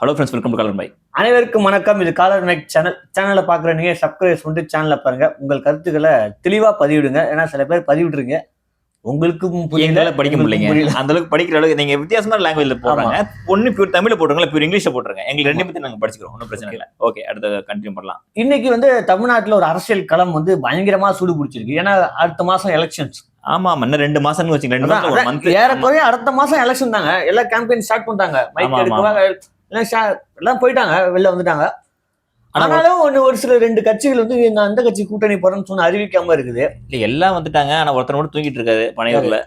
Hello friends welcome to colour pie அனைவருக்கும் வணக்கம். இது காலர் மேக் சேனல் சேனலை பார்க்குற நீங்க சப்ஸ்கிரைப் பண்ணிட்டு சேனலை பாருங்க. உங்கள் கருத்துக்களை தெளிவா பதிவிடுங்க. ஏன்னா சில பேர் பதிவிடுறீங்க. உங்களுக்கும் புரியல படிக்க புரியல. அந்த அளவுக்கு படிக்கிற அளவுக்கு நீங்க வித்தியாசமான லாங்குவேஜ்ல போடுறாங்க. ஒன்னு பியூர் தமிழ்ல போட்டுருங்க பியூர் இங்கிலீஷ்ல போட்டுருங்க. எங்களுக்கு ரெண்டு பத்தி நாங்க படிச்சுக்கிறோம். ஒன்றும் பிரச்சனை இல்லை. ஓகே அடுத்த கண்டினியூ பண்ணலாம். இன்னைக்கு வந்து தமிழ்நாட்டுல ஒரு அரசியல் களம் வந்து பயங்கரமா சூடு பிடிச்சிருக்கு. ஏன்னா அடுத்த மாசம் எலெக்ஷன்ஸ் ஆமா ஆமா. இன்னும் ரெண்டு மாசம்னு வச்சுங்க ரெண்டு மாசம் ஏறக்குறைய அடுத்த மாசம் எலெக்ஷன் தாங்க. எல்லா கேம்பெயின் ஸ்டார்ட் பண்ணிட்டாங்க. எல்லாம் போயிட்டாங்க வெளில வந்துட்டாங்க. ஆனா ஆனாலும் ஒண்ணு ஒரு சில ரெண்டு கட்சிகள் வந்து நான் அந்த கட்சி கூட்டணி போறேன்னு சொன்ன அறிவிக்காம இருக்குது. இல்ல எல்லாம் வந்துட்டாங்க ஆனா ஒருத்தர் மட்டும் தூங்கிட்டு இருக்காரு பனையூர்ல.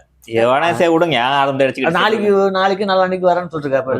எவனா சே விடுங்க யாரும் ஆரம்பம் அடிச்சுக்கிட்டு நாளைக்கு நாளைக்கு நாளான்னைக்கு வரேன்னு சொல்லிருக்காரு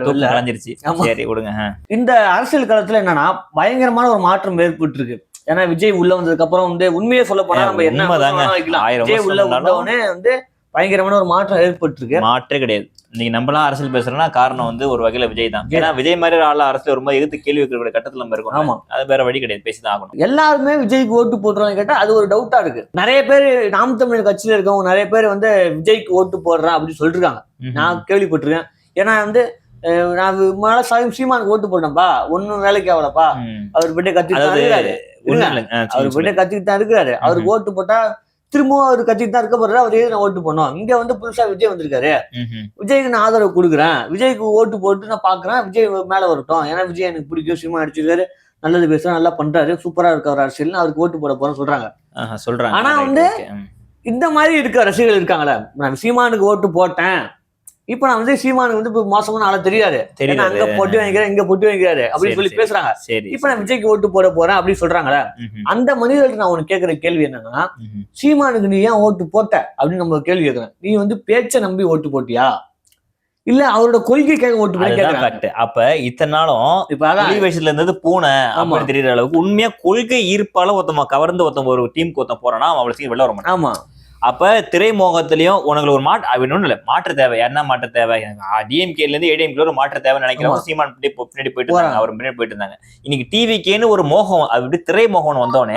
ஆமா. சரி விடுங்க. இந்த அரசியல் களத்துல என்னன்னா பயங்கரமான ஒரு மாற்றம் ஏற்பட்டு இருக்கு ஏன்னா விஜய் உள்ள வந்ததுக்கு அப்புறம் வந்து உண்மையே சொல்ல போனா நம்ம என்ன வைக்கலாம். விஜய் உள்ள வந்தவொடனே வந்து பயங்கரமான ஒரு மாற்றம் ஏற்பட்டு இருக்கு மாற்றே கிடையாது. நீங்க நம்மளாம் அரசியல் பேசுறோம்னா காரணம் வந்து ஒரு வகையில விஜய் தான். ஏன்னா விஜய் மாதிரி ஒரு ஆள் அரசியல் ரொம்ப எதிர்த்து கேள்வி வைக்கிற கட்டத்துல நம்ம இருக்கோம் ஆமா. அது வேற வழி கிடையாது பேசிதான் ஆகணும். எல்லாருமே விஜய்க்கு ஓட்டு போடுறாங்க கேட்டா அது ஒரு டவுட்டா இருக்கு. நிறைய பேர் நாம் தமிழ் கட்சியில இருக்கவங்க நிறைய பேர் வந்து விஜய்க்கு ஓட்டு போடுறேன் அப்படின்னு சொல்லிருக்காங்க. நான் கேள்விப்பட்டிருக்கேன். ஏன்னா வந்து நான் மேல சாயம் சீமானுக்கு ஓட்டு போட்டேன்ப்பா. ஒன்னும் வேலைக்கு ஆகலப்பா. அவர் பிட்டே கத்திட்டு தான் ஆ, அவர் பிட்டே கத்திட்டு தான் இருக்கிறாரு அவருக்கு ஓட்டு போட்டா திரும்பவும் அவர் கத்திட்டு தான் இருக்க போறாரு அவர் நான் ஓட்டு பண்ணோம் இங்க வந்து புதுசா விஜய் வந்திருக்காரு. விஜய்க்கு நான் ஆதரவு கொடுக்குறேன். விஜய்க்கு ஓட்டு போட்டு நான் பாக்குறேன் விஜய் மேல வரட்டும். ஏன்னா விஜய் எனக்கு பிடிக்கும் சினிமா அடிச்சிருக்காரு நல்லது பேசுறாரு நல்லா பண்றாரு சூப்பரா இருக்காரு அரசியல் அவருக்கு ஓட்டு போட போறேன்னு சொல்றாங்க. சொல்றாங்க. ஆனா வந்து-. இந்த மாதிரி இருக்க ரசிகர்கள் இருக்காங்களே. நான் சீமானுக்கு ஓட்டு போட்டேன். இப்ப நான் வந்து சீமானுக்கு வந்து இப்ப மோசமான ஆள தெரியாது தெரியுது அங்க பொட்டு வாங்கிக்கிறேன் இங்க பொட்டு வாங்கிக்கிறாரு அப்படின்னு சொல்லி. பேசுறாங்க சரி இப்ப நான் விஜய்க்கு ஓட்டு போட போறேன் அப்படின்னு சொல்றாங்களே. அந்த மனிதர்களுக்கு நான் உனக்கு கேட்கிற கேள்வி என்னன்னா. சீமானுக்கு நீ ஏன் ஓட்டு போட்ட அப்படின்னு நம்ம கேள்வி கேட்கிறேன் நீ வந்து பேச்சை நம்பி ஓட்டு போட்டியா இல்ல அவரோட கொள்கைக்காக ஓட்டு fact. அப்ப இத்தனை நாளும் இப்ப அதான் புலி வயசுல இருந்தது பூனை ஆமா. அப்படின்னு தெரியற அளவுக்கு உண்மையா கொள்கை ஈர்ப்பால ஒருத்தன் கவர்ந்து ஒருத்தன் ஒரு டீமுக்கு ஒருத்தன் போறானா அவன் அவ்வளவு சீக்கிரம் வெளில வர மாட்டான் ஆமா அப்ப திரைமோகத்திலயும் உனக்கு ஒரு மாற்று ஒண்ணும் இல்ல. மாற்று தேவை. என்ன மாற்று தேவை? டிஎம்கேல இருந்து ஏடிஎம்கே ஒரு மாற்று தேவைன்னு நினைக்கிறவங்க சீமான் பின்னாடி போயிட்டு இருந்தாங்க. அவர் பின்னாடி போயிட்டு இருந்தாங்க. இன்னைக்கு டிவிக்கேன்னு ஒரு மோகம் அப்படி திரைமோகம் வந்தோடனே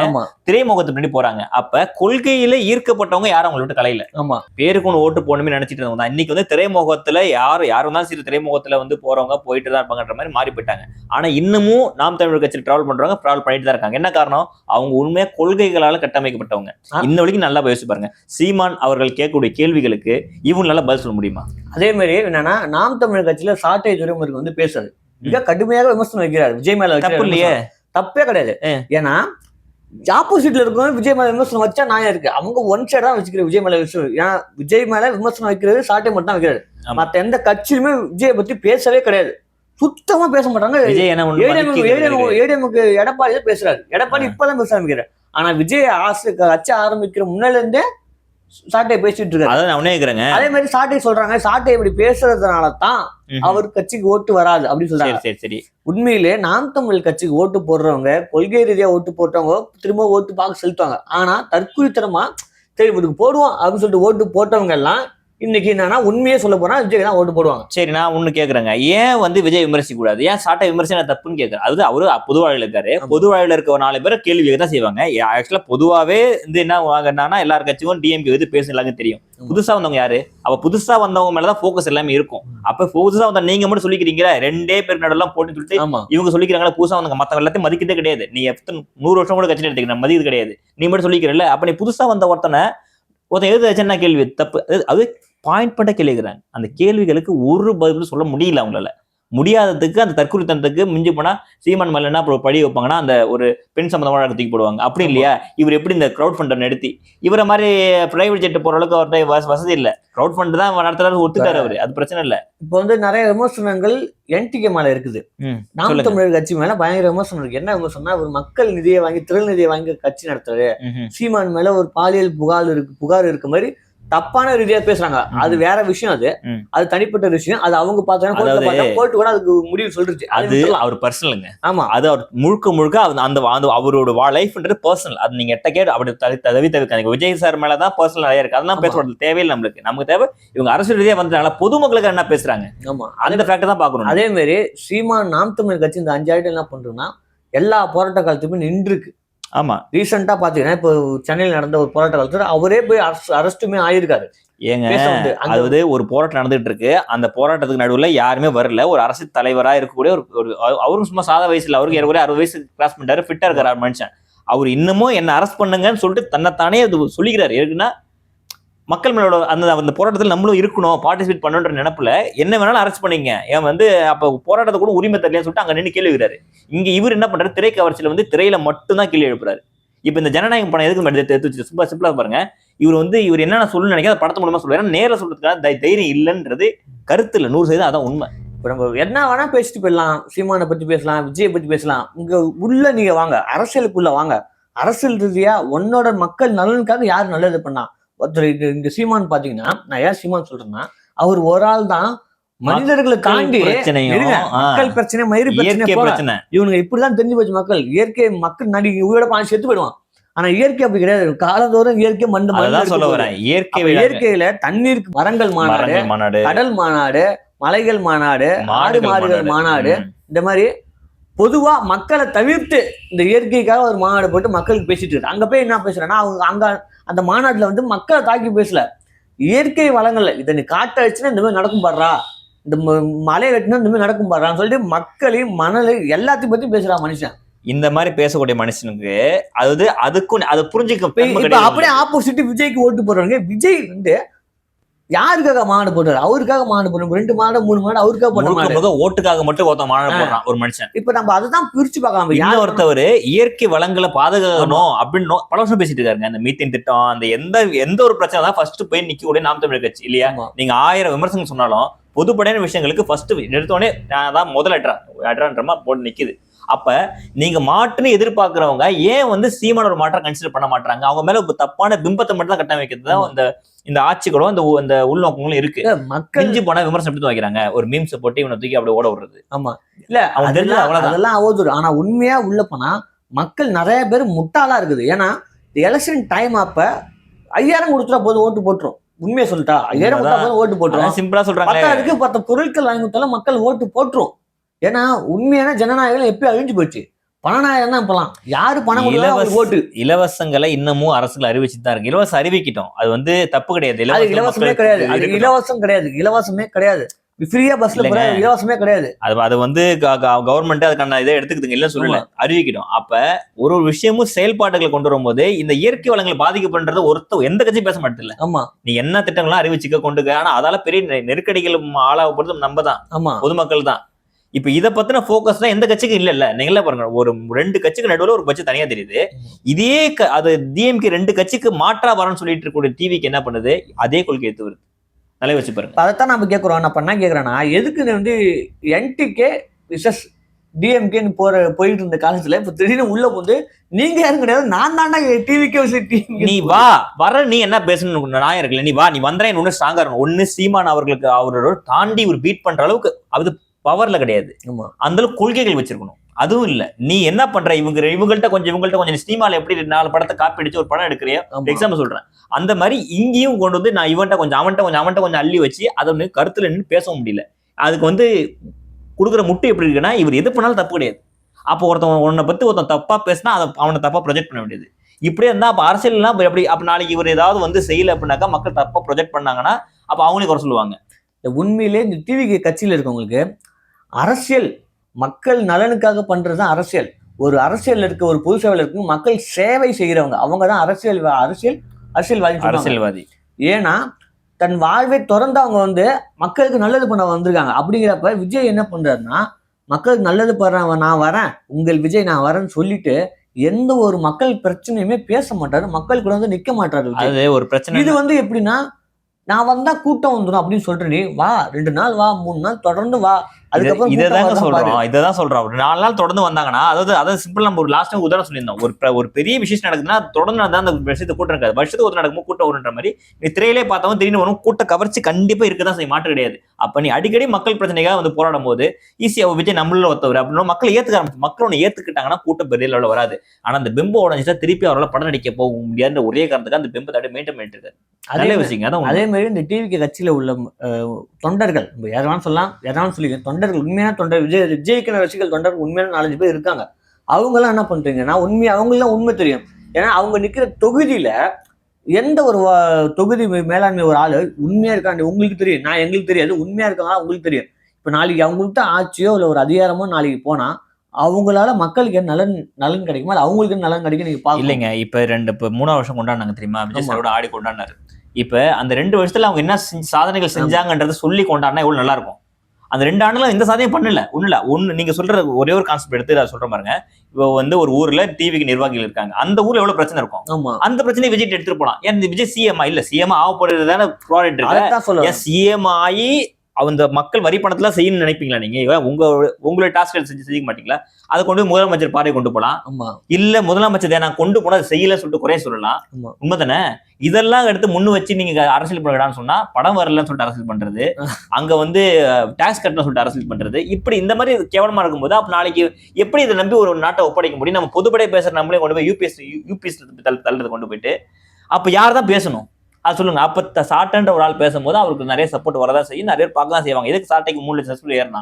திரைமோகத்து பின்னாடி போறாங்க. அப்ப கொள்கையில ஈர்க்கப்பட்டவங்க யாரும் அவங்களை விட்டு கலையில. ஆமா. பேருக்கு ஒன்று ஓட்டு போடணும்னு நினைச்சிட்டு இருந்தவங்க தான். இன்னைக்கு வந்து திரைமுகத்துல யார் யாரும் தான் சரி திரைமுகத்துல வந்து போறவங்க போயிட்டு தான் இருப்பாங்கன்ற மாதிரி மாறி போயிட்டாங்க. ஆனா இன்னமும் நாம் தமிழர் கட்சியில் டிராவல் பண்றவங்க டிராவல் பண்ணிட்டு தான் இருக்காங்க. என்ன காரணம்? அவங்க உண்மையா கொள்கைகளால கட்டமைக்கப்பட்டவங்க. இன்ன வரைக்கும் நல்லா யோசிச்சு பாருங்க. சீமான் அவர்கள் கேட்கக்கூடிய கேள்விகளுக்கு இவங்க நல்லா பதில் சொல்ல முடியுமா? அதே மாதிரி என்னன்னா நாம் தமிழர் கட்சியில சாட்டை துறைமுருக்கு வந்து பேசுறது மிக கடுமையாக விமர்சனம் வைக்கிறார். விஜய் மேல தப்பு இல்லையே. தப்பே கிடையாது. ஏன்னா ஆப்போசிட்ல இருக்கவங்க விஜய் மேல விமர்சனம் வச்சா நியாயம் இருக்கு. அவங்க ஒன் சைடா வச்சுக்கிற விஜய் மேல விமர்சனம். ஏன்னா விஜய் மேல விமர்சனம் வைக்கிறது சாட்டை மட்டும் தான் வைக்கிறாரு. மத்த எந்த கட்சியுமே விஜயை பத்தி பேசவே கிடையாது. சுத்தமா பேச மாட்டாங்க. விஜய். ஏடிஎம்க்கு எடப்பாடி தான் பேசுறாரு. எடப்பாடி இப்பதான் பேச ஆரம்பிக்கிறார். ஆனா விஜய் ஆசை கட்சி ஆரம்பிக்கிற முன்னால இருந்தே சாட்டை பேசிட்டு இருக்காரு. அதான் நான் கேக்குறேங்க. அதே மாதிரி சாட்டை சொல்றாங்க சாட்டை இப்படி பேசுறதுனால தான். அவர் கட்சிக்கு ஓட்டு வராது அப்படின்னு சொல்றாங்க. சரி சரி சரி. உண்மையிலே நாம் தமிழ் கட்சிக்கு ஓட்டு போடுறவங்க கொள்கை ரீதியா ஓட்டு போட்டவங்க திரும்ப ஓட்டு பார்க்க செலுத்துவாங்க. ஆனா தற்குறித்தனமா சரி இவருக்கு போடுவோம் அப்படின்னு சொல்லிட்டு ஓட்டு போட்டவங்க எல்லாம் இன்னைக்கு என்னன்னா உண்மையே சொல்ல போனா விஜய் தான் ஓட்டு போடுவாங்க. சரி நான் ஒண்ணு கேக்குறேங்க. ஏன் வந்து விஜய் விமர்சிக்க கூடாது ஏன் சாட்டை விமர்சனம் தப்புன்னு கேக்குறேன். அது அவரு பொது வாழ்வில் இருக்காரு. ஆமா. பொது வாழ்வில் இருக்க ஒரு நாலு பேர் கேள்வி தான் செய்வாங்க. ஆக்சுவலா பொதுவாவே வந்து என்ன வாங்கன்னா எல்லார் கட்சியும் டிஎம்கே வந்து பேச எல்லாருக்கும் தெரியும். புதுசா வந்தவங்க யாரு? அப்ப புதுசா வந்தவங்க மேலதான் ஃபோக்கஸ் எல்லாமே இருக்கும். அப்ப புதுசா வந்த நீங்க மட்டும் சொல்லிக்கிறீங்களா? ரெண்டே பேர் நடுலாம் போட்டு சொல்லிட்டு இவங்க சொல்லிக்கிறாங்களா புதுசா வந்தவங்க. மத்தவங்க எல்லாத்தையும் மதிக்கிறதே கிடையாது. நீ எத்தனை நூறு வருஷம் கூட கட்சி எடுத்துக்க மதிக்கிறது கிடையாது. நீ மட்டும் சொல்லிக்கிறல்ல. அப்ப நீ புதுசா வந்த ஒருத்தனை ஒருத்தன் எழுத என்ன கேள்வி? தப்பு. அது- அது பாயிண்ட் பண்ண கேள்விக்கிறாங்க அந்த கேள்விகளுக்கு ஒரு பதிலும் சொல்ல முடியல அவங்களால. முடியாததுக்கு அந்த தற்குறித்தனத்துக்கு மிஞ்சி போனா சீமான் மேல என்ன பழி வைப்பாங்கன்னா அந்த ஒரு பெண் சம்பந்தமான வழக்கு தூக்கி போடுவாங்க. அப்படி இல்லையா? இவர் எப்படி இந்த கிரௌட் ஃபண்டை நடத்தி இவரை மாதிரி பிரைவேட் ஜெட் போற அளவுக்கு அவர்கிட்ட வச- வசதி இல்ல. கிரௌட் ஃபண்ட் தான் நடத்துறாரு ஒத்துக்காரு அவரு. அது பிரச்சனை இல்ல. இப்போ வந்து நிறைய விமர்சனங்கள் என்டிகே மேல இருக்குது. நாம். தமிழர் கட்சி மேல பயங்கர விமர்சனம் இருக்கு. என்ன விமர்சனம்னா ஒரு மக்கள் நிதியை வாங்கி திரள் நிதியை வாங்கி கட்சி நடத்துறாரு. சீமான் மேல ஒரு பாலியல் புகார் இருக்கு புகார் இருக்க மாதிரி தப்பான ரீதியா பேசுறாங்க. அது வேற விஷயம் அது. அது தனிப்பட்ட விஷயம். அது அவங்க பார்த்தாங்க கோர்ட்டு கூட அதுக்கு முடிவு சொல்லிருச்சு. அது. அவர் பர்சனலுங்க ஆமா. அது அவர் முழுக்க முழுக்க அந்த- அவரோட லைஃப்ன்றது பர்சனல் அது நீங்க எட்ட கேட்டு அப்படி தவி தவி தவிர்க்காதீங்க விஜய் சார் மேலதான் பர்சனல் நிறைய இருக்கு. அதெல்லாம். பேசக்கூடாது தேவையில்லை நம்மளுக்கு. நமக்கு தேவை இவங்க அரசியல் ரீதியா வந்துட்டாங்களா பொதுமக்களுக்கு என்ன பேசுறாங்க? ஆமா. அந்த ஃபேக்ட் தான் பாக்கணும் அதே மாதிரி சீமான் நாம் தமிழ் கட்சி இந்த அஞ்சு ஆயிரம் என்ன பண்றோம்னா எல்லா போராட்ட காலத்துக்குமே நின்றுருக்கு. ஆமா. ரீசெண்டா பாத்தீங்கன்னா இப்போ சென்னையில் நடந்த ஒரு போராட்ட காலத்துல அவரே போய் அரெஸ்ட்டுமே ஆயிருக்காரு. ஏங்க அதாவது ஒரு போராட்டம் நடந்துட்டு இருக்கு அந்த போராட்டத்துக்கு நடுவுல யாருமே வரல. ஒரு அரசு தலைவரா இருக்கக்கூடிய ஒரு ஒரு அவ- அவரும் சும்மா சாதா வயசுல அவருக்கு ஏறக்குறைய அறுபது வயசு கிராஸ் பண்ணிட்டாரு. ஃபிட்டா இருக்காரு மனுஷன். அவர் இன்னமும் என்ன அரெஸ்ட் பண்ணுங்கன்னு சொல்லிட்டு தன்னைத்தானே அது சொல்லிக்கிறாரு. இருக்குன்னா மக்கள் மேலோட அந்த அந்த போராட்டத்தில் நம்மளும் இருக்கணும் பார்ட்டிசிபேட் பண்ணுன்ற நினப்பில் என்ன வேணாலும் அரெஸ்ட் பண்ணிங்க. ஏன் வந்து அப்போ போராட்டத்தை கூட உரிமை தரலைன்னு சொல்லிட்டு அங்கே நின்று கேள்வி வைக்கிறாரு இங்கே இவர் என்ன பண்றாரு? திரை கவர்ச்சியில வந்து திரையில மட்டும்தான் கேள்வி எழுப்புறாரு. இப்போ இந்த ஜனநாயகம் படம் எதுக்கு எடுத்து எடுத்து வச்சு சும்மா சிம்பிளா பாருங்க. இவர் வந்து இவர் என்னென்ன சொல்லு நினைக்கிற அதை படத்து மூலமா சொல்லுவார். நேரில் சொல்றதுக்காக தைரியம் இல்லைன்றது கருத்து இல்லை நூறு சதவீதம் அதான் உண்மை. இப்போ நம்ம என்ன வேணா பேசிட்டு போயிடலாம். சீமானை பற்றி பேசலாம் விஜயை பற்றி பேசலாம். இங்கே உள்ள நீங்கள் வாங்க அரசியலுக்குள்ள வாங்க. அரசியல் ரீதியாக உன்னோட மக்கள் நலனுக்காக யார் நல்லது பண்ணா? ஒருத்தர் இங்க இங்க சீமான் பாத்தீங்கன்னா நான் ஏன் சீமான் சொல்றேன்னா அவர் ஒரு ஆள் தான் மனிதர்களை தாண்டி பிரச்சனையும் இருங்க, ஆ, மக்கள் பிரச்சனை மயிறு பிரச்சனை இவனுங்க இப்படிதான் தெரிஞ்சு போச்சு மக்கள். இயற்கை மக்கள் நடி உயிரோட பாஞ்சு செத்து போயிடுவான். ஆனா இயற்கை அப்படி கிடையாது. காலந்தோறும் இயற்கை மண்டு அதான் சொல்ல வரேன். இயற்கை இயற்கையில தண்ணீருக்கு மரங்கள் மாநாடு கடல் மாநாடு மலைகள் மாநாடு ஆடு மாடுகள் மாநாடு. இந்த மாதிரி பொதுவா மக்களை தவிர்த்து இந்த இயற்கைக்காக ஒரு மாநாடு போட்டு மக்களுக்கு பேசிட்டு இருக்கு அங்க போய் என்ன பேசுறேன்னா அவங்க அங்க அந்த மாநாட்டுல வந்து மக்களை தாக்கி பேசல. இயற்கை வளங்கள்ல இதை நீ காட்ட வச்சுன்னா இந்த மாதிரி நடக்கும் பாடுறா இந்த மலை வெட்டினா இந்த மாதிரி நடக்கும் பாடுறான்னு சொல்லிட்டு மக்களையும் மணலை எல்லாத்தையும் பத்தி பேசுறா மனுஷன். இந்த மாதிரி பேசக்கூடிய மனுஷனுக்கு அதாவது அதுக்கும் அதை புரிஞ்சுக்க. அப்படியே ஆப்போசிட் விஜய்க்கு ஓட்டு போடுறாங்க. விஜய் வந்து யாருக்காக மாநாடு போடுறாரு? அவருக்காக மாநாடு போடுறாரு. ரெண்டு மாடு மூணு மாடு அவருக்காக போட்ட மாடு. ஓட்டுக்காக மட்டும் ஒருத்தன் மாநாடு போடுறான் ஒரு மனுஷன். இப்ப நம்ம அதுதான் பிரிச்சு பார்க்கலாம். யார் இன்னொருத்தவர் இயற்கை வளங்களை பாதுகாக்கணும் அப்படின்னு பல வருஷம் பேசிட்டு இருக்காருங்க. அந்த மீத்தேன் திட்டம் அந்த எந்த எந்த ஒரு பிரச்சனை தான் ஃபர்ஸ்ட் போய் நிக்கக்கூடிய நாம் தமிழர் கட்சி இல்லையா. நீங்க ஆயிரம் விமர்சனம் சொன்னாலும் பொதுப்படையான விஷயங்களுக்கு ஃபர்ஸ்ட் எடுத்தோடனே நான் தான் முதல் அட்ரா அட்ரான்றமா போட்டு நிக்குது. அப்ப நீங்க மாற்றுன்னு எதிர்பார்க்கறவங்க ஏன் வந்து சீமான ஒரு மாற்றம் கன்சிடர் பண்ண மாட்டாங்க அவங்க மேல தப்பான பிம்பத்தை மட்டும் தான் கட்டமைக்கிறது தான் இந்த இந்த ஆட்சிகளும் இந்த உ- இந்த உள்நோக்கங்களும் இருக்கு. மக்கள் போனா விமர்சனம் எப்படி வைக்கிறாங்க. ஒரு மீம்ஸ் போட்டு இவனை தூக்கி அப்படியே ஓட விடுறது. இல்ல அவன் தெரிஞ்சது அதெல்லாம் அவதூறு. ஆனா உண்மையா உள்ள போனா மக்கள் நிறைய பேர் முட்டாளா இருக்குது. ஏன்னா எலெக்ஷன் டைம் அப்ப ஐயாயிரம் கொடுத்துட்டா போதும் ஓட்டு போட்டுரும். உண்மையை சொல்லிட்டா. ஐயாயிரம் கொடுத்தா போதும் ஓட்டு போட்டுரும். சிம்பிளா சொல்றாங்க பத்த பொருட்கள் வாங்கி கொடுத்தாலும் மக்கள் ஓட்டு போட்டுரும். ஏன்னா உண்மையான ஜனநாயகம் எப்பயும் அழிஞ்சு போச்சு. பணநாயகம் தான் இப்பலாம். யாரு பணம் இலவச- ஓட்டு. இலவசங்களை இன்னமும் அரசுகள் அறிவிச்சுட்டு தான் இருக்கு. இலவசம் அறிவிக்கிட்டோம். அது வந்து தப்பு கிடையாது. இலவசம் கிடையாது. இலவசம் கிடையாது. இலவசமே கிடையாது. ஃப்ரீயா பஸ்ல இலவசமே கிடையாது. அது அது வந்து கவர்மெண்ட் அதுக்கான இதை எடுத்துக்குதுங்க. இல்ல சொல்லல. அறிவிக்கிட்டோம். அப்ப ஒரு ஒரு விஷயமும் செயல்பாடுகளை கொண்டு வரும்போது இந்த இயற்கை வளங்களை பாதிக்கப்படுறது ஒருத்த எந்த கட்சியும் பேச மாட்டதில்ல. ஆமா. நீ என்ன திட்டங்களும் அறிவிச்சுக்க கொண்டுக்க ஆனா அதால பெரிய நெருக்கடிகள் ஆளாக போறது நம்ம தான். ஆமா. பொதுமக்கள் தான். இப்ப இத பத்தின போக்கஸ் தான் எந்த கட்சிக்கும் இல்ல இல்ல நீங்களே பாருங்க ஒரு ரெண்டு கட்சிக்கு நடுவுல ஒரு கட்சி தனியா தெரியுது. இதே க- அது டிஎம்கே ரெண்டு கட்சிக்கு மாற்றா வரணும்னு சொல்லிட்டு இருக்கக்கூடிய டிவிக்கு என்ன பண்ணுது? அதே கொள்கை எடுத்து வருது. நல்லா வச்சு பாருங்க. அதைத்தான் நம்ம கேட்குறோம் நான் என்ன கேட்குறேன்னா எதுக்கு வந்து என்டிகே விசஸ் டிஎம்கேன்னு போற போயிட்டு இருந்த காலத்துல இப்ப திடீர்னு உள்ள வந்து நீங்க யாரும் கிடையாது நான் தாண்டா டிவிக்கே நீ வா வர நீ என்ன பேசணும் நான் இருக்குல்ல? நீ வா நீ வந்தா ஒண்ணு ஸ்ட்ராங்கா இருக்கணும். ஒண்ணு சீமான் அவர்களுக்கு அவரோட தாண்டி ஒரு பீட் பண்ற அளவுக்கு அது பவர்ல கிடையாது. அந்த கொள்கைகள் வச்சிருக்கணும். அதுவும் இல்ல. நீ என்ன பண்ற? இவங்க இவங்கள்ட்ட கொஞ்சம் இவங்கள்ட்ட கொஞ்சம் சினிமால எப்படி நாலு படத்தை காப்பி அடிச்சு ஒரு படம் எடுக்கிறியோ. எக்ஸாம்பிள் சொல்றேன். அந்த மாதிரி இங்கேயும் கொண்டு வந்து நான் இவன்ட்ட கொஞ்சம் அவன்ட்ட கொஞ்சம் அவன்ட்ட கொஞ்சம் அள்ளி வச்சு அதை கருத்துல நின்று பேசவும் முடியல. அதுக்கு வந்து கொடுக்குற முட்டு எப்படி இருக்குன்னா இவர் எது பண்ணாலும் தப்பு கிடையாது. அப்போ ஒருத்தன் உன்னை பத்தி ஒருத்தன் தப்பா பேசினா அதை அவனை தப்பா ப்ரொஜெக்ட் பண்ண வேண்டியது. இப்படியே இருந்தா அப்ப அரசியல்லாம் எப்படி அப்ப நாளைக்கு இவர் ஏதாவது வந்து செய்யல அப்படின்னாக்கா மக்கள் தப்பா ப்ரொஜெக்ட் பண்ணாங்கன்னா அப்ப அவங்களே குறை சொல்லுவாங்க. இந்த உண்மையிலே இந்த டிவிக்கு கட்சியில இருக்கவங்களுக்கு அரசியல் மக்கள் நலனுக்காக பண்றது தான் அரசியல். ஒரு அரசியல் இருக்க ஒரு பொது சேவையில் இருக்கு மக்கள் சேவை செய்கிறவங்க அவங்க தான் அரசியல் அரசியல் அரசியல்வாதி அரசியல்வாதி. ஏன்னா தன் வாழ்வை திறந்து அவங்க வந்து மக்களுக்கு நல்லது பண்ண வந்திருக்காங்க. அப்படிங்கிறப்ப விஜய் என்ன பண்றாருன்னா மக்களுக்கு நல்லது பண்றவன் நான் வரேன் உங்கள் விஜய் நான் வரேன்னு சொல்லிட்டு எந்த ஒரு மக்கள் பிரச்சனையுமே பேச மாட்டாரு. மக்கள் கூட வந்து நிக்க மாட்டாரு அது ஒரு பிரச்சனை. இது வந்து எப்படின்னா நான் வந்தா கூட்டம் வந்துடும் அப்படின்னு சொல்லிட்டு நீ வா ரெண்டு நாள் வா மூணு நாள் தொடர்ந்து வா அதுக்கப்புறம் வரதான் பாரு. சொல்றோம் இததான் சொல்றோம். ஒரு நாலு நாள் தொடர்ந்து வந்தாங்கன்னா அதாவது அதாவது சிம்பிள் நம்ம ஒரு லாஸ்ட் டைம் உதாரணம் சொல்லியிருந்தோம். ஒரு ஒரு பெரிய விஷயம் நடக்குதுன்னா தொடர்ந்து நடந்தா அந்த விஷயத்தை கூட்டம் இருக்காது. வருஷத்துக்கு ஒரு நடக்கும்போது கூட்டம் வருன்ற மாதிரி நீ திரையிலே பார்த்தவங்க திடீர்னு வரும் கூட்ட கவர்ச்சி கண்டிப்பா இருக்கதான் செய்ய மாற்று கிடையாது. அப்ப நீ அடிக்கடி மக்கள் பிரச்சனைக்காக வந்து போராடும் போது ஈஸியா விஜய் நம்மள ஒருத்தவர் அப்படின்னு மக்கள் ஏத்துக்க ஆரம்பிச்சு மக்கள் ஒன்று ஏத்துக்கிட்டாங்கன்னா கூட்டம் பெரிய லெவலில் வராது. ஆனா அந்த பிம்பம் உடஞ்சிட்டா திருப்பி அவரால் படம் நடிக்க போக முடியாதுன்ற ஒரே காரணத்துக்கு அந்த பிம்பத்தை அப்படியே மெயின்டைன் பண்ணிட்டு இருக்காரு. அதே விஷயங்க. அதான். அதே மாதிரி இந்த டிவிக்கு கட்சியில உள்ள தொண்டர்கள் யாராலும் சொல்லலாம் யாராலும் சொல்லி தொண்டர்கள் உண்மையான தொண்டர் விஜய் விஜய்க்கான ரசிகர்கள் தொண்டர்கள் உண்மையான நாலஞ்சு பேர் இருக்காங்க. அவங்க எல்லாம் என்ன பண்றீங்கன்னா உண்மை அவங்களாம் உண்மை தெரியும். ஏன்னா அவங்க நிக்கிற தொகுதியில எந்த ஒரு தொகுதி மேலாண்மை ஒரு ஆளு உண்மையா இருக்காங்க உங்களுக்கு தெரியும். நான் எங்களுக்கு தெரியாது. உண்மையா இருக்காங்களா உங்களுக்கு தெரியும். இப்ப நாளைக்கு அவங்கள்ட்ட ஆட்சியோ இல்ல ஒரு அதிகாரமோ நாளைக்கு போனா அவங்களால மக்களுக்கு என்ன நலன் நலன் கிடைக்குமா? இல்ல அவங்களுக்கு நலன் கிடைக்கும் நீங்க பாக்கல இல்லைங்க. இப்ப ரெண்டு இப்ப மூணாவது வருஷம் கொண்டாடினாங்க தெரியுமா? விஜய். சாரோட ஆடி கொண்டாடினாரு. இப்ப அந்த ரெண்டு வருஷத்துல அவங்க என்ன சாதனைகள் செஞ்சாங்கன்றத சொல்லி கொண்டாடினா எவ்வளவு நல்லா இருக்கும்? அந்த ரெண்டு ஆண்டுல எந்த சாதனையும் பண்ணல. இல்ல ஒண்ணு நீங்க சொல்ற ஒரே ஒரு கான்செப்ட் எடுத்து நான் சொல்ற பாருங்க. இப்போ வந்து ஒரு ஊர்ல டிவிக்கு நிர்வாகிகள் இருக்காங்க. அந்த ஊர்ல எவ்வளவு பிரச்சனை இருக்கும்? அந்த பிரச்சனையை விஜய் எடுத்துட்டு போலாம். ஏன் விஜய் சிஎம் இல்ல சிஎம் ஆக போறது தானே ப்ராடக்ட் எஸ் சிஎம் ஆகி அந்த மக்கள் வரி பணத்துல செய்யணும்னு நினைப்பீங்களா நீங்க? ஏன் உங்க உங்களுடைய டாஸ்க்கள் செஞ்சு செய்ய மாட்டீங்களா? அதை கொண்டு போய் முதலமைச்சர் பாறை கொண்டு ஆமா. இல்ல முதலமைச்சர் நான் கொண்டு போனா அதை செய்யல சொல்லிட்டு குறைய சொல்லலாம். ஆமா. உண்மைதானே? இதெல்லாம் எடுத்து முன்னு வச்சு நீங்க அரசியல் பண்ணலாம்னு சொன்னா படம் வரலன்னு சொல்லிட்டு அரசியல் பண்றது. அங்க வந்து டாக்ஸ் கட்டணும் சொல்லிட்டு அரசியல் பண்றது. இப்படி இந்த மாதிரி கேவலமா இருக்கும்போது அப்ப நாளைக்கு எப்படி இதை நம்பி ஒரு நாட்டை ஒப்படைக்க முடியும்? நம்ம பொதுப்படை பேசுற நம்மளே கொண்டு போய் யூபிஎஸ் யூபிஎஸ் தள்ளுறது கொண்டு போயிட்டு அப்ப யார் தான் பேசணும்? அது சொல்லுங்க. அப்ப சாட்டைன்ற ஒரு ஆள் பேசும்போது அவருக்கு நிறைய சப்போர்ட் வரதா செய்யும். நிறைய பேர் பார்க்க தான் செய்வாங்க. எதுக்கு சாட்டைக்கு மூணு லட்சம் சப்ஸ்கிரைப் ஏறினா?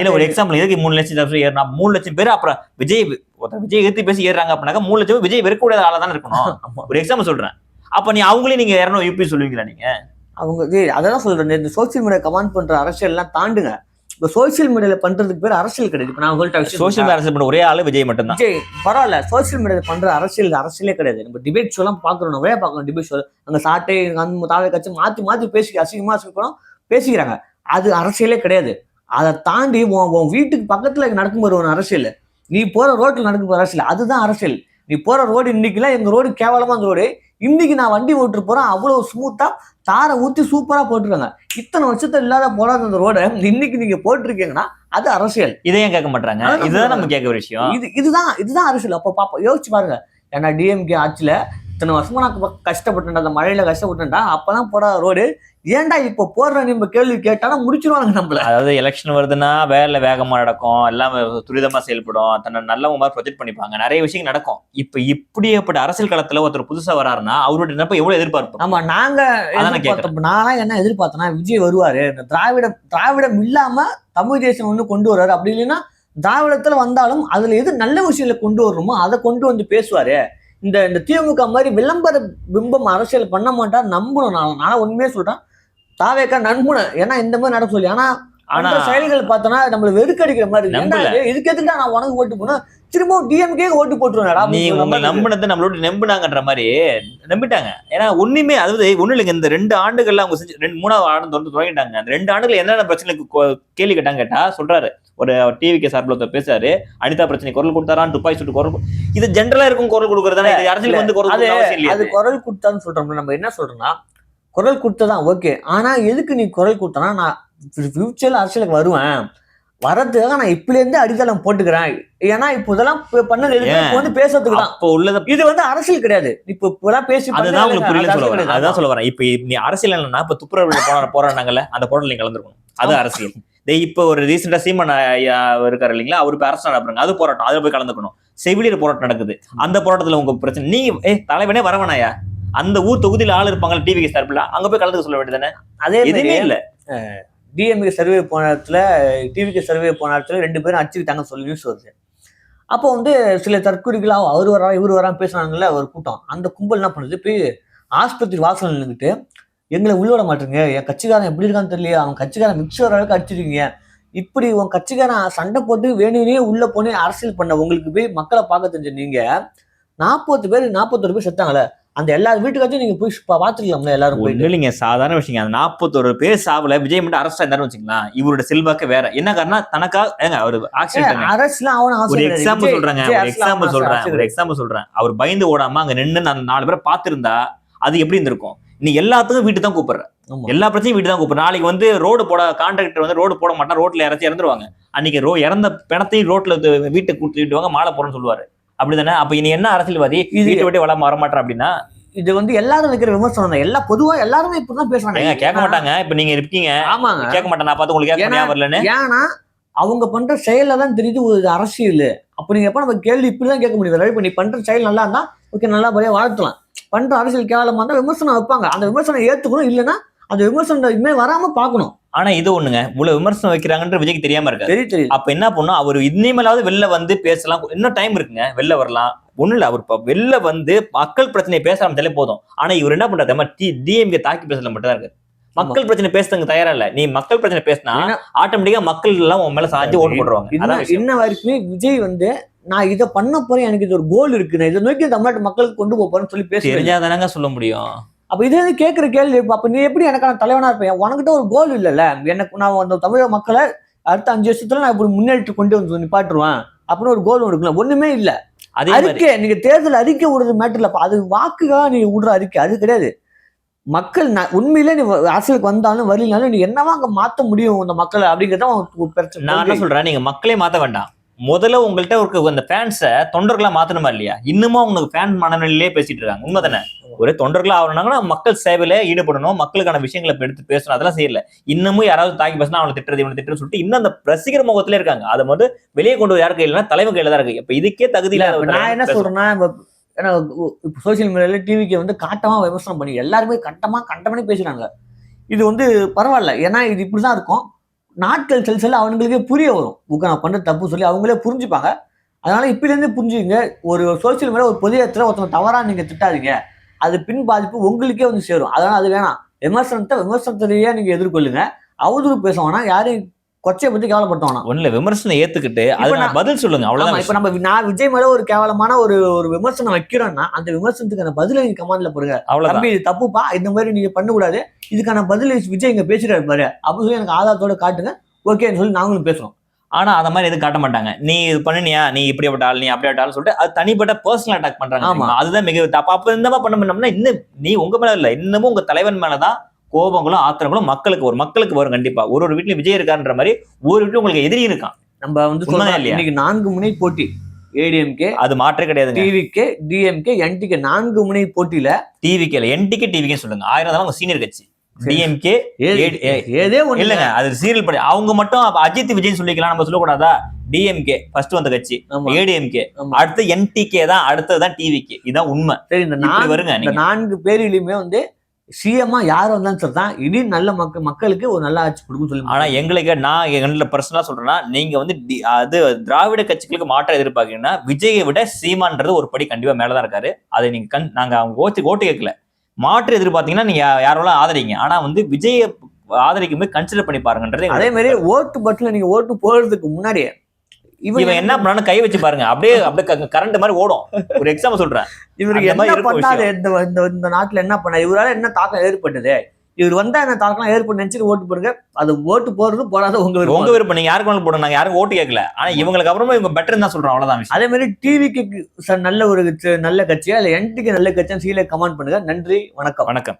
இல்ல ஒரு எக்ஸாம்பிள் எதுக்கு மூணு லட்சம் சப்ஸ்கிரைப் ஏறினா? மூணு லட்சம் பேர் அப்புறம் விஜய் ஒருத்தர் விஜய் எடுத்து பேசி ஏறாங்க அப்படின்னாக்கா மூணு லட்சம் விஜய் வெறுக்கக்கூடாத ஆளா தானே இருக்கணும். ஒரு எக்ஸாம்பிள் சொல்றேன். அப்ப நீ அவங்களே நீங்க இரநூறு யூபி சொல்லுவீங்களா நீங்க? அவங்க அதான் சொல்றேன். இந்த சோசியல் மீடியா கமெண்ட் பண்ற அரசியல் எல்லாம் தாண்டுங்க. இப்ப சோசியல் மீடியால பண்றதுக்கு பேர் அரசியல் கிடையாது. இப்ப நான் உங்கள்ட்ட விஷயம் சோசியல் மீடியா அரசியல் பண்ண ஒரே ஆளு விஜய் மட்டும்தான். விஜய் பரவாயில்ல சோசியல் மீடியால பண்ற அரசியல் அரசியலே கிடையாது. நம்ம டிபேட் ஷோ எல்லாம் பாக்குறோம் நிறைய பாக்குறோம் டிபேட் ஷோ அங்க சாட்டை அந்த தாவை கட்சி மாத்தி மாத்தி பேசி அசிங்கமா அசிங்கப்படும் பேசிக்கிறாங்க. அது அரசியலே கிடையாது. அதை தாண்டி உன் வீட்டுக்கு பக்கத்துல நடக்கும் ஒரு அரசியல். நீ போற ரோட்ல நடக்கும் ஒரு அரசியல். அதுதான் அரசியல். நீ போற ரோடு இன்னைக்குலாம் எங்க ரோடு கேவலமா அந்த ரோடு இன்னைக்கு நான் வண்டி ஓட்டு போறேன் அவ்வளவு ஸ்மூத்தா தாரை ஊத்தி சூப்பரா போட்டிருக்காங்க. இத்தனை வருஷத்துல இல்லாத போடாத அந்த ரோட இன்னைக்கு நீங்க போட்டிருக்கீங்கன்னா அது அரசியல். இதை ஏன் கேட்க மாட்டாங்க இதுதான் நம்ம கேட்க ஒரு விஷயம். இது இதுதான் இதுதான் அரசியல். அப்போ பாப்பா யோசிச்சு பாருங்க. ஏன்னா டிஎம்கே ஆட்சியில இத்தனை வருஷமா நான் க- கஷ்டப்பட்டேன்டா அந்த மழையில கஷ்டப்பட்டேன்டா அப்பதான் போட ரோடு. ஏன்டா இப்ப போடுற நம்ம கேள்வி கேட்டாலும் முடிச்சிருவாங்க நம்மள. அதாவது எலெக்ஷன் வருதுன்னா வேலை வேகமா நடக்கும் எல்லாம் துரிதமா செயல்படும் தன்னை நல்லவங்க மாதிரி ப்ரொஜெக்ட் பண்ணிப்பாங்க. நிறைய விஷயங்கள் நடக்கும். இப்ப இப்படியேப்பட்ட அரசியல் களத்துல ஒருத்தர் புதுசா வராருன்னா அவருடைய நினைப்ப எவ்வளவு எதிர்பார்ப்பு ஆமா நாங்க நானா என்ன எதிர்பார்த்தேன்னா விஜய் வருவாரு. இந்த திராவிடம் திராவிடம் இல்லாம தமிழ் தேசம் ஒண்ணு கொண்டு வர்றாரு. அப்படி இல்லைன்னா திராவிடத்துல வந்தாலும் அதுல எது நல்ல விஷயங்களை கொண்டு வரணுமோ அதை கொண்டு வந்து பேசுவாரு. இந்த இந்த திமுக மாதிரி விளம்பர பிம்பம் அரசியல் பண்ண மாட்டார் நம்பணும் நான் நான் உண்மையே சொல்றேன். தாவேக்கா நண்புனேன் ஏன்னா இந்த மாதிரி நடக்க சொல்லி. ஆனா ஆனா செயல்கள் பார்த்தோன்னா நம்மள வெறுக்கடிக்கிற மாதிரி? இதுக்கு எதுக்குடா நான் உனக்கு ஓட்டு போனேன் திரும்பவும் டிஎம்கே ஓட்டு போட்டுருவேன்டா நீ உங்க. நம்பினதை நம்மளோட நம்பினாங்கன்ற மாதிரி நம்பிட்டாங்க. ஏன்னா ஒண்ணுமே அதாவது ஒண்ணு இல்லைங்க இந்த ரெண்டு ஆண்டுகள்ல அவங்க செஞ்சு ரெண்டு மூணாவது ஆண்டு தொடர்ந்து தொடங்கிட்டாங்க அந்த ரெண்டு ஆண்டுகள் என்னென்ன பிரச்சனைக்கு கேள்வி கேட்டாங்க கேட்டா சொல்றாரு. ஒரு டிவிக்கு சார்பில் ஒருத்தர் பேசுறாரு. அனிதா பிரச்சனை குரல் கொடுத்தாரான் துப்பாக்கி சுட்டு குரல் இது ஜென்ரலா இருக்கும் குரல் கொடுக்கறதானே இது அரசியல் வந்து குரல் அது குரல் கொடுத்தான்னு சொல்றோம்ல நம்ம என்ன சொல்றோம்னா குரல் கொடுத்ததான் ஓகே ஆனா எதுக்கு நீ குரல் கொடுத்தனா நான் ஃபியூச்சர்ல அரசியலுக்கு வருவேன். வரதுக்காக நான் இப்பல இருந்தே அடித்தளம் போட்டுக்கிறேன். ஏன்னா இப்போ இதெல்லாம் பண்ணது? இப்போ வந்து பேசுறதுக்கு அப்போ உள்ளத இது வந்து அரசியல் கிடையாது. இப்போ இப்பெல்லாம் பேசி அதுதான் உங்களுக்கு புரியல சொல்ல வரேன். அதுதான் சொல்ல வரேன். இப்ப நீ அரசியல் என்னன்னா இப்ப துப்புரவு போற போறாங்கல்ல அந்த போராட்டம் நீங்க கலந்துருக்கணும். அது. அரசியல். இப்போ ஒரு ரீசெண்டா சீமன் இருக்காரு இல்லைங்களா? அவர் இப்ப அரசு நடப்புறாங்க. அது போராட்டம். அதுல போய் கலந்துக்கணும். செவிலியர் போராட்டம் நடக்குது. அந்த போராட்டத்துல உங்க பிரச்சனை நீ ஏ தலைவனே வரவனாயா? அந்த ஊர் தொகுதியில ஆள் இருப்பாங்க டிவிக்கு சார்பில் அங்க போய் கலந்துக்க சொல்ல வேண்டியதானே அதே எதுவுமே இல்ல. டிஎம்கே சர்வே போன இடத்துல டிவிக்கு சர்வே போன இடத்துல ரெண்டு பேரும் அடிச்சுக்கிட்டாங்கன்னு சொல்லி நியூஸ் வருது. அப்போ வந்து சில தற்கொலைகளாக அவர் வரா இவர் வரா பேசுனாங்கல்ல ஒரு கூட்டம். அந்த கும்பல் என்ன பண்ணுது? போய் ஆஸ்பத்திரி வாசல் நின்றுக்கிட்டு எங்களை உள்ள விட மாட்டேங்க. என் கட்சிக்காரன் எப்படி இருக்கான்னு தெரியல அவன் கட்சிக்காரன் மிக்சர் அளவுக்கு அடிச்சிருக்கீங்க. இப்படி உன் கட்சிக்காரன் சண்டை போட்டு வேணும்னே உள்ளே போனே அரசியல் பண்ண உங்களுக்கு போய் மக்களை பார்க்க தெரிஞ்ச நீங்கள் நாற்பது பேர் நாற்பத்தொரு பேர் செத்தாங்களே. அந்த எல்லா வீட்டுக்காச்சும் நீங்க போய் பா- பார்த்துக்கலாம்ல எல்லாரும் ஒண்ணு இல்லைங்க சாதாரண விஷயம் அந்த நாற்பத்தொரு பேர் சாவல விஜய் மட்டும் அரசு இருந்தாருன்னு வச்சுக்கலாம் இவரோட செல்வாக்கு வேற. என்ன காரணம் தனக்கா ஏங்க அவர் ஆக்சிடென்ட் அரசுலாம் அவன ஒரு. எக்ஸாம்பிள் சொல்றேங்க எக்ஸாம்பிள் சொல்றேன் ஒரு. எக்ஸாம்பிள் சொல்றேன். அவர் பயந்து ஓடாம அங்க நின்னு அந்த நாலு பேரை பார்த்திருந்தா அது எப்படி இருந்திருக்கும்? நீ எல்லாத்துக்கும் வீட்டு தான் கூப்பிடுற. எல்லா பிரச்சனையும் வீட்டு தான் கூப்பிடுற. நாளைக்கு வந்து ரோடு போட கான்ட்ராக்டர் வந்து ரோடு போட மாட்டா ரோட்ல இறச்சி இறந்துருவாங்க. அன்னைக்கு ரோ இறந்த பிணத்தையும் ரோட்ல இது வீட்டுக்கு கொடுத்துட்டு வாங்க மாலை போறேன்னு சொல்லுவாரு. அப்படிதானே? அப்ப இனி என்ன அரசியல்வாதி வீட்டை விட்டு வளர வரமாட்டேன் அப்படின்னா? இது வந்து எல்லாரும் வைக்கிற விமர்சனம் தான் எல்லா பொதுவா எல்லாருமே இப்படிதான் பேசுறாங்க. கேட்க மாட்டாங்க. இப்ப நீங்க இருக்கீங்க. ஆமாங்க. கேட்க மாட்டேன். நான் பார்த்து உங்களுக்கு ஞாபகம் வரலன்னு ஏன்னா அவங்க பண்ற செயல்ல தான் தெரியுது. ஒரு அரசியல். அப்ப நீங்க எப்ப நம்ம கேள்வி இப்படிதான் கேட்க முடியாது இப்ப நீ பண்ற செயல் நல்லா இருந்தா ஓகே நல்லபடியா வாழ்த்தலாம். பண்ற அரசியல் கேவலமா இருந்தா விமர்சனம் வைப்பாங்க. அந்த விமர்சனம் ஏத்துக்கணும். இல்லைன்னா அந்த விமர்சனம் இனிமே வராம பார்க்கணும். ஆனா இது ஒண்ணுங்க. இவ்வளவு விமர்சனம் வைக்கிறாங்கன்ற விஜய்க்கு தெரியாம தெரியும் அப்ப என்ன பண்ணும்? அவர் இனிமேலாவது வெளில வந்து பேசலாம். இன்னும் டைம் இருக்குங்க. வெளில வரலாம். ஒண்ணும் இல்ல. அவர் இப்ப வெளில வந்து மக்கள் பிரச்சனையை பேச ஆரம்பிச்சாலே போதும். ஆனா இவர் என்ன? டி டிஎம்கே தாக்கி பேசல மட்டும் தான் இருக்கு மக்கள் பிரச்சனை பேசுறதுக்கு தயாரா இல்ல. நீ மக்கள் பிரச்சனை பேசினா ஆட்டோமேட்டிக்கா மக்கள் எல்லாம் உன் மேல சாஞ்சு ஓட்டு போடுவாங்க. இன்ன வரைக்குமே விஜய் வந்து நான் இதை பண்ண போறேன். எனக்கு இது ஒரு கோல் இருக்கு நான் இதை நோக்கி தமிழ்நாட்டு மக்களுக்கு கொண்டு போறேன்னு சொல்லி பேசுறேன் தெரிஞ்சாதானங்க சொல்ல முடியும். அப்ப இதே வந்து கேட்கிற கேள்வி அப்ப நீ எப்படி எனக்கான தலைவனா இருப்பேன் உனக்கிட்ட ஒரு கோல் இல்லைல்ல. எனக்கு நான் அந்த தமிழக மக்களை அடுத்த அஞ்சு வருஷத்துல நான் இப்படி முன்னேற்றி கொண்டு வந்து நிப்பாட்டுருவேன் அப்படின்னு ஒரு கோல் இருக்குல்ல. ஒண்ணுமே இல்ல. அறிக்கை நீங்க தேர்தல் அறிக்கை விடுறது மேட்டர் இல்ல. அது வாக்குக்காக நீ விடுற அறிக்கை அது கிடையாது. மக்கள் உண்மையிலே நீ அரசியலுக்கு வந்தாலும் வரலனாலும் நீ என்னவா அங்க மாத்த முடியும் இந்த மக்களை அப்படிங்கறத பிரச்சனை. நான் என்ன சொல்றேன்? நீங்க மக்களே மாத்த வேண்டாம். முதல்ல உங்கள்ட்ட ஒரு அந்த ஃபேன்ஸை தொண்டர்களா மாத்தணுமா இல்லையா? இன்னமும் உங்களுக்கு ஃபேன் மனநிலையிலே பேசிட்டு இருக்காங்க. உண்மைதானே? ஒரு தொண்டர்களா ஆகணும்னா மக்கள் சேவையில ஈடுபடணும். மக்களுக்கான விஷயங்களை எடுத்து பேசணும். அதெல்லாம் செய்யல. இன்னமும் யாராவது தாக்கி பேசினா அவனை திட்டுறது இவனை திட்டுறது சொல்லிட்டு இன்னும் அந்த ரசிகர் முகத்துல இருக்காங்க. அதை வந்து வெளியே கொண்டு யாருக்கு இல்லைன்னா தலைவர் கையில தான் இருக்கு. இப்ப இதுக்கே தகுதி இல்ல, இல்லாத இப்ப நான் என்ன சொல்றேன்னா ஏன்னா சோசியல் மீடியால டிவிக்கு வந்து காட்டமா விமர்சனம் பண்ணி எல்லாருமே கட்டமா கண்டமனே பேசுறாங்க. இது வந்து பரவாயில்ல. ஏன்னா இது இப்படிதான் இருக்கும். நாட்கள் செல் செல்ல அவங்களுக்கே புரிய வரும். உக்க நான் பண்ணுற தப்பு சொல்லி அவங்களே புரிஞ்சுப்பாங்க. அதனால் இப்பிலேருந்து புரிஞ்சுங்க ஒரு சோசியல் மீடியா ஒரு பொது இடத்துல ஒருத்தவங்க தவறாக நீங்கள் திட்டாதீங்க. அது பின் பாதிப்பு உங்களுக்கே வந்து சேரும். அதனால் அது வேணாம். விமர்சனத்தை விமர்சனத்திலேயே நீங்கள் எதிர்கொள்ளுங்க. அவதூறு பேசுவோம்னா யாரையும் கொச்சையை பத்தி கவலைப்படுத்த வேணாம் ஒண்ணுல விமர்சனம் ஏத்துக்கிட்டு அது நான்- பதில் சொல்லுங்க அவ்வளவுதான் இப்ப நம்ம நான் விஜய் மேல ஒரு கேவலமான ஒரு ஒரு விமர்சனம் வைக்கிறோம்னா அந்த விமர்சனத்துக்கான பதில நீங்க கமாண்ட்ல போடுங்க. அவ்வளவுதான். தம்பி இது தப்புப்பா? இந்த மாதிரி நீங்க பண்ணக்கூடாது. இதுக்கான பதில் விஜய் இங்க பேசுறாரு பாரு. அப்படின்னு சொல்லி எனக்கு ஆதாரத்தோட காட்டுங்க. ஓகேன்னு சொல்லி நாங்களும் பேசுறோம். ஆனா அத மாதிரி எதுவும் காட்ட மாட்டாங்க. நீ இது பண்ணினியா? நீ இப்படிப்பட்ட ஆள் நீ அப்படிப்பட்ட ஆள் சொல்லிட்டு அது தனிப்பட்ட பர்சனல் அட்டாக் பண்றாங்க? அதுதான் மிக தப்பு அப்ப இந்த மாதிரி பண்ண முடியும்னா இன்னும் நீ உங்க மேல இல்ல இன்னமும் உங்க தலைவன் மேலதான் கோபங்களும் ஆத்திரங்களும் மக்களுக்கு வரும். மக்களுக்கு வரும் கண்டிப்பா. ஒரு ஒரு வீட்லயும் விஜய் இருக்கான்ற மாதிரி ஒரு வீட்லயும் உங்களுக்கு எதிரி இருக்கான். நம்ம வந்து? இன்னைக்கு நான்கு முனை போட்டி. ஏடிஎம்கே அது மாற்றே கிடையாதுங்க. டிவிகே டிஎம்கே என்டிகே நான்கு முனை போட்டியில டிவிக்கே என்டிக்கு டிவிக்கே சொல்லுங்க. ஆயிரம் தான் உங்க சீனியர் கட்சி. டிஎம்கே ஏதே ஒண்ணு இல்லங்க அது சீரியல் படி. அவங்க மட்டும் அஜித் விஜய் சொல்லிக்கலாம். நம்ம சொல்லக்கூடாதா? டிஎம்கே ஃபர்ஸ்ட் வந்த கட்சி. ஏடிஎம்கே. அடுத்து என்டிகே தான் அடுத்ததுதான் டிவிக்கே இதான் உண்மை. சரி இந்த வருங்க இந்த நான்கு பேரிலுமே வந்து சிஎம்மா யார் வந்தாலும் சரி தான் இனி நல்ல மக்கள் மக்களுக்கு ஒரு நல்ல ஆட்சி கொடுக்கும் சொல்லி ஆனா எங்களுக்கு நான் எங்களை பர்சனலா சொல்றேன்னா நீங்க வந்து அது திராவிட கட்சிகளுக்கு மாற்றம் எதிர்பார்க்கீங்கன்னா விஜயை விட சீமான்றது ஒரு படி கண்டிப்பா மேலதான் இருக்காரு. அதை நீங்க கண் நாங்க அவங்க ஓட்டு ஓட்டு கேட்கல. மாற்று எதிர்பார்த்தீங்கன்னா நீங்க யா- யாரெல்லாம் ஆதரிங்க. ஆனா வந்து விஜயை ஆதரிக்கும் கன்சிடர் பண்ணி பாருங்கன்றது அதே மாதிரி ஓட்டு பட்டில நீங்க ஓட்டு போடுறதுக்கு முன்னாடியே இவன் என்ன பண்ணாலும் கை வச்சு பாருங்க. அப்படியே அப்படியே கரண்ட் மாதிரி ஓடும். ஒரு எக்ஸாம்பிள் சொல்றேன். இவருக்கு என்ன பண்ணாரு? இந்த இந்த நாட்டுல என்ன பண்ணாரு? இவரால என்ன தாக்கம் ஏற்பட்டது? இவர் வந்தா என்ன தாக்கம் ஏற்பட்டு நினைச்சிட்டு ஓட்டு போடுங்க. அது ஓட்டு போடுறது போடாத உங்க. உங்க விருப்பம். நீங்க யாருக்கு வேணாலும் போடுங்க. நாங்க யாரும் ஓட்டு கேட்கல. ஆனா இவங்களுக்கு அப்புறமா இவங்க பெட்டர் தான் சொல்றோம் அவ்வளவுதான் அதே மாதிரி டிவிக்கு நல்ல ஒரு நல்ல கட்சியா இல்ல என்டிக்கு நல்ல கட்சியா சீல கமெண்ட் பண்ணுங்க. நன்றி. வணக்கம். வணக்கம்.